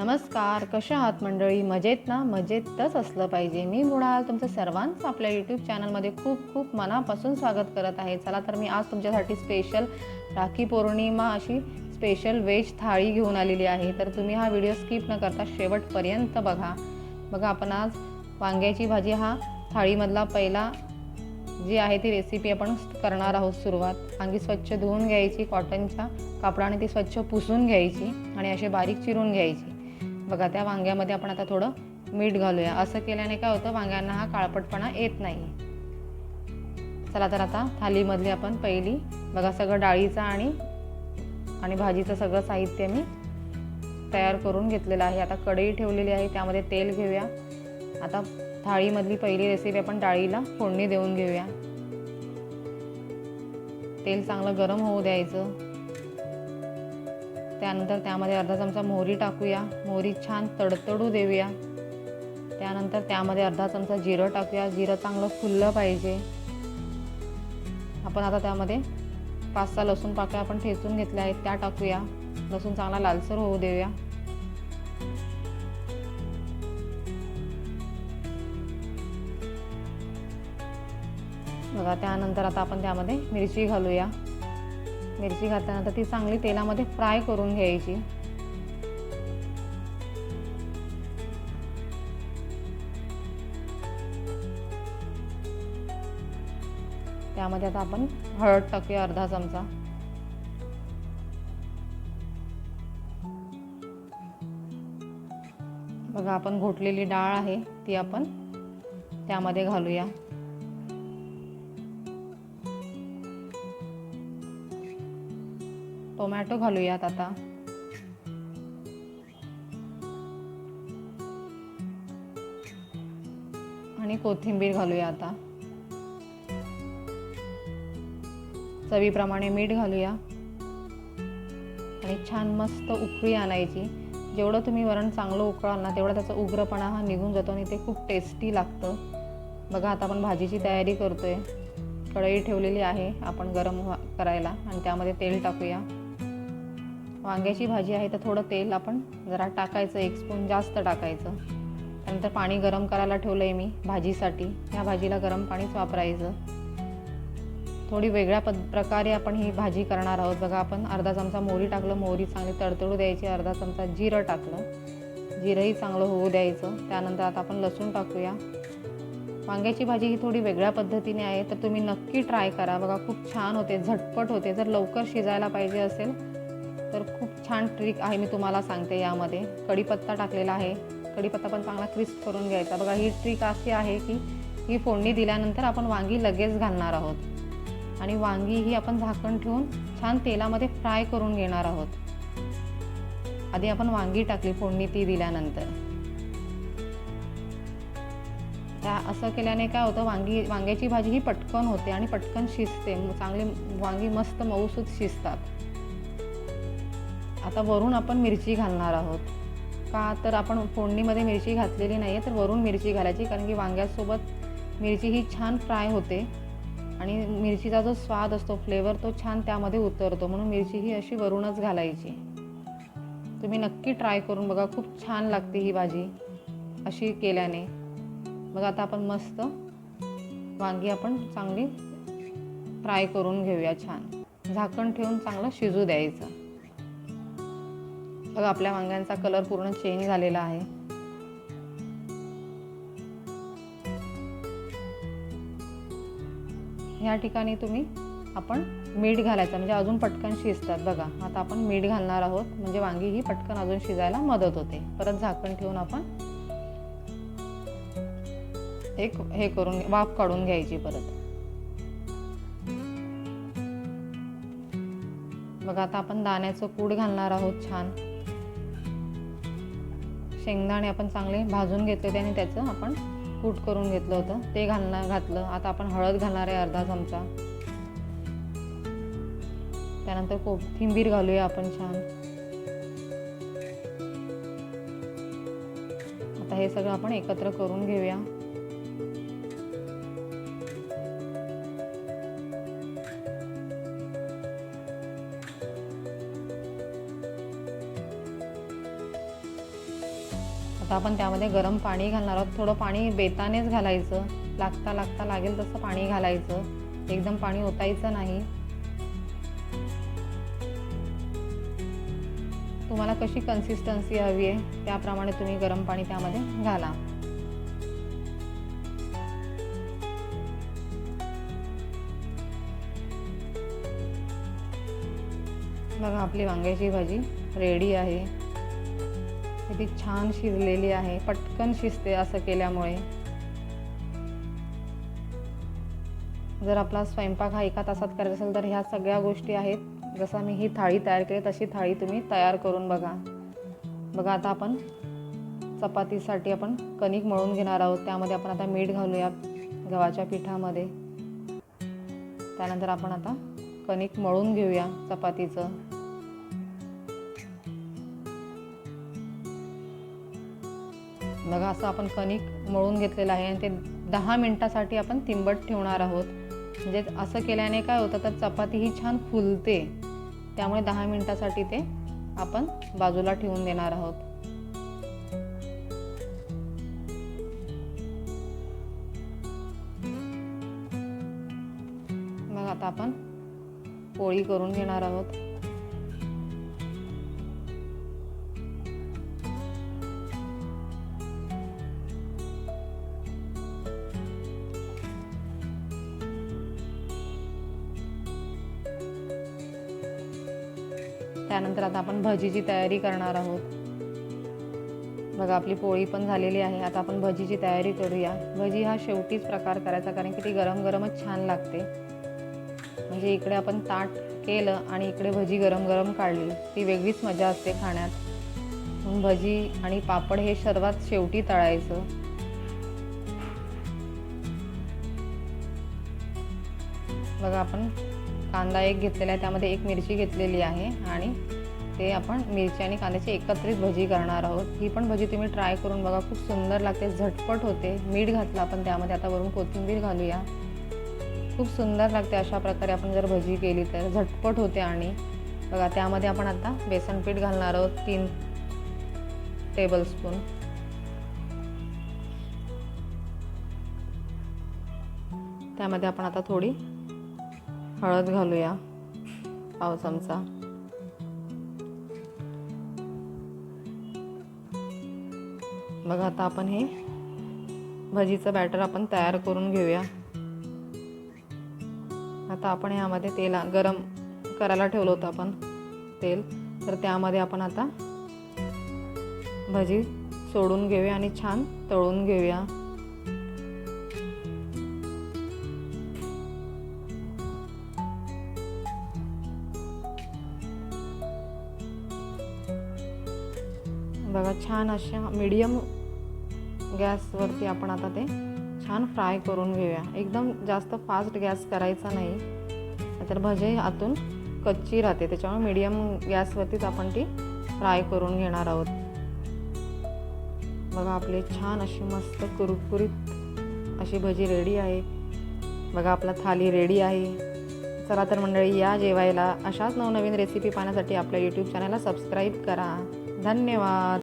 नमस्कार कशा आहात मंडळी? मजेत ना? मजेतच असलं पाहिजे. मी मृणाल तुमचं सर्वांचं आपल्या यूट्यूब चॅनलमध्ये खूप खूप मनापासून स्वागत करत आहे. चला तर मी आज तुमच्यासाठी स्पेशल राखी पौर्णिमा अशी स्पेशल व्हेज थाळी घेऊन आलेली आहे. तर तुम्ही हा व्हिडिओ स्किप न करता शेवटपर्यंत बघा. बघा आपण आज वांग्याची भाजी हा थाळीमधला पहिला जी आहे ती रेसिपी आपण करणार आहोत सुरुवात. वांगी स्वच्छ धुवून घ्यायची कॉटनच्या कापडाने ती स्वच्छ पुसून घ्यायची आणि असे बारीक चिरून घ्यायची. बघा त्या वांग्यामध्ये आपण आता थोडं मीठ घालूया. असं केल्याने काय होतं वांग्यांना हा काळपटपणा येत नाही. चला तर आता थालीमधली आपण पहिली बघा सगळं डाळीचं आणि आणि भाजीचं सगळं साहित्य मी तयार करून घेतलेलं आहे. आता कढई ठेवलेली आहे त्यामध्ये तेल घेऊया. आता थाळीमधली पहिली रेसिपी आपण डाळीला फोडणी देऊन घेऊया. तेल चांगलं गरम होऊ द्यायचं. त्यानंतर त्यामध्ये अर्धा चमचा मोहरी टाकूया. मोहरी छान तडतडू देऊया. त्यानंतर त्यामध्ये अर्धा चमचा जिरं टाकूया. जिरं चांगलं फुललं पाहिजे. आपण आता त्यामध्ये पाच सहा लसूण पाकळ्या आपण ठेचून घेतल्या आहेत त्या टाकूया. लसूण चांगला लालसर होऊ देऊया. बघा त्यानंतर आता आपण त्यामध्ये मिरची घालूया. मिरची घातल्यानंतर ती चांगली तेलामध्ये फ्राय करून घ्यायची. त्यामध्ये आता आपण हळद टाकूया अर्धा चमचा. बघा आपण घोटलेली डाळ आहे ती आपण त्यामध्ये घालूया. टोमॅटो घालूयात आता. आणि कोथिंबीर घालूया आता. चवीप्रमाणे मीठ घालूया. आणि छान मस्त उकळी आणायची. जेवढं तुम्ही वरण चांगलं उकळाल ना तेवढा त्याचा उग्रपणा हा निघून जातो आणि ते खूप टेस्टी लागतं. बघा आता आपण भाजीची तयारी करतोय. कढई ठेवलेली आहे आपण गरम करायला आणि त्यामध्ये तेल टाकूया. वांग्याची भाजी आहे तर थोडं तेल आपण जरा टाकायचं एक स्पून जास्त टाकायचं. त्यानंतर पाणी गरम करायला ठेवलं आहे मी भाजीसाठी. ह्या भाजीला गरम पाणीच वापरायचं. थोडी वेगळ्या पद प्रकारे आपण ही भाजी करणार आहोत. बघा आपण अर्धा चमचा मोहरी टाकलं मोहरी चांगली तडतडू द्यायची. अर्धा चमचा जिरं टाकलं. जिरंही चांगलं होऊ द्यायचं. त्यानंतर आता आपण लसूण टाकूया. वांग्याची भाजी ही थोडी वेगळ्या पद्धतीने आहे तर तुम्ही नक्की ट्राय करा. बघा खूप छान होते झटपट होते. जर लवकर शिजायला पाहिजे असेल तर खूप छान ट्रिक आहे मी तुम्हाला सांगते यामध्ये. कढीपत्ता टाकलेला आहे. कढीपत्ता पण चांगला क्रिस्प करून घ्यायचा. बघा ही ट्रिक अशी आहे की ही फोडणी दिल्यानंतर आपण वांगी लगेच घालणार आहोत. आणि वांगी ही आपण झाकण ठेवून छान तेलामध्ये फ्राय करून घेणार आहोत. आधी आपण वांगी टाकली फोडणी ती दिल्यानंतर. त्या असं केल्याने काय होतं वांगी वांग्याची भाजी ही पटकन होते आणि पटकन शिजते. चांगली वांगी मस्त मऊसूत शिजतात. आता वरून आपण मिरची घालणार आहोत. का तर आपण फोडणीमध्ये मिरची घातलेली नाही आहे तर वरून मिरची घालायची कारण की वांग्यासोबत मिरची ही छान फ्राय होते. आणि मिरचीचा जो स्वाद असतो फ्लेवर तो छान त्यामध्ये उतरतो. म्हणून मिरची ही अशी वरूनच घालायची. तुम्ही नक्की ट्राय करून बघा खूप छान लागते ही भाजी अशी केल्याने. मग आता आपण मस्त वांगी आपण चांगली फ्राय करून घेऊया छान. झाकण ठेवून चांगलं शिजू द्यायचं. बघा आपल्या वांग्यांचा कलर पूर्ण चेंज झालेला आहे. ह्या ठिकाणी तुम्ही आपण मीठ घालायचं म्हणजे अजून पटकन शिजतात बघा. आता आपण मीठ घालणार आहोत म्हणजे वांगी ही पटकन अजून शिजायला मदत होते. परत झाकण ठेवून आपण एक हे करून वाफ काढून घ्यायची परत. बघा आता आपण दाण्याचं कूड घालणार आहोत छान. शेंगदाणे आपण चांगले भाजून घेतले आणि त्याचं आपण कूट करून घेतलं होतं. ते घालणार घातलं. आता आपण हळद घालणार आहे अर्धा चमचा. त्यानंतर कोथिंबीर घालूया आपण छान. आता हे सगळं आपण एकत्र करून घेऊया. आता आपण त्यामध्ये गरम पाणी घालणार आहोत. थोडं पाणी बेतानेच घालायचं. लागता लागता लागेल तसं पाणी घालायचं. एकदम पाणी ओतायचं नाही. तुम्हाला कशी कन्सिस्टन्सी हवी आहे त्याप्रमाणे तुम्ही गरम पाणी त्यामध्ये घाला. बघा आपली वांग्याची भाजी रेडी आहे. किती छान शिजलेली आहे पटकन शिजते असं केल्यामुळे. जर आपला स्वयंपाक हा एका तासात करायचा असेल तर ह्या सगळ्या गोष्टी आहेत. जसं मी ही थाळी तयार केली तशी थाळी तुम्ही तयार करून बघा. बघा आता आपण चपातीसाठी आपण कणिक मळून घेणार आहोत. त्यामध्ये आपण आता मीठ घालूया गव्हाच्या पिठामध्ये. त्यानंतर आपण आता कणिक मळून घेऊया चपातीचं. बघा असं आपण कणिक मळून घेतलेलं आहे आणि ते दहा मिनटासाठी आपण तिंबट ठेवणार आहोत. म्हणजे असं केल्याने काय होतं तर चपाती ही छान फुलते. त्यामुळे दहा मिनटासाठी ते आपण बाजूला ठेवून देणार आहोत. मग आता आपण पोळी करून घेणार आहोत. त्यानंतर आता आपण भजीची तयारी करणार आहोत. बघा आपली पोळी पण झालेली आहे. आता आपण भजीची तयारी करूया. भजी हा शेवटीच प्रकार करायचा कारण की ती गरम गरमच छान लागते. म्हणजे इकडे आपण ताट केलं आणि इकडे भजी गरम गरम काढली. ती वेगळीच मजा असते खाण्यात. म्हणून भजी आणि पापड हे सर्वात शेवटी तळायचं. बघा आपण कांदा एक घेतलेला आहे त्यामध्ये एक मिरची घेतलेली आहे आणि ते आपण मिरची आणि कांद्याची एकत्रित भजी करणार आहोत. ही पण भजी तुम्ही ट्राय करून बघा खूप सुंदर लागते झटपट होते. मीठ घातलं आपण त्यामध्ये आता वरून कोथिंबीर घालूया. खूप सुंदर लागते अशा प्रकारे आपण जर भजी केली तर झटपट होते आणि बघा त्यामध्ये आपण आता बेसन पीठ घालणार आहोत तीन टेबलस्पून त्यामध्ये आपण आता थोडी हळद घालूया. पाव चमचा बघा आता आपण हे भजीचं बॅटर आपण तयार करून घेऊया. आता आपण यामध्ये तेल गरम करायला ठेवलं होतं आपण तेल. तर त्यामध्ये आपण आता भजी सोडून घेऊया आणि छान तळून घेऊया. बघा छान अशा मीडियम गॅसवरती आपण आता ते छान फ्राय करून घेऊया. एकदम जास्त फास्ट गॅस करायचा नाही. तर भजे आतून कच्ची राहते. त्याच्यामुळे मीडियम गॅसवरतीच आपण ती फ्राय करून घेणार आहोत. बघा आपले छान अशी मस्त कुरकुरीत अशी भजी रेडी आहे. बघा आपला थाली रेडी आहे. चला तर मंडळी या जेवायला अशाच नवनवीन रेसिपी पाहण्यासाठी आपल्या यूट्यूब चॅनलला सबस्क्राईब करा. धन्यवाद.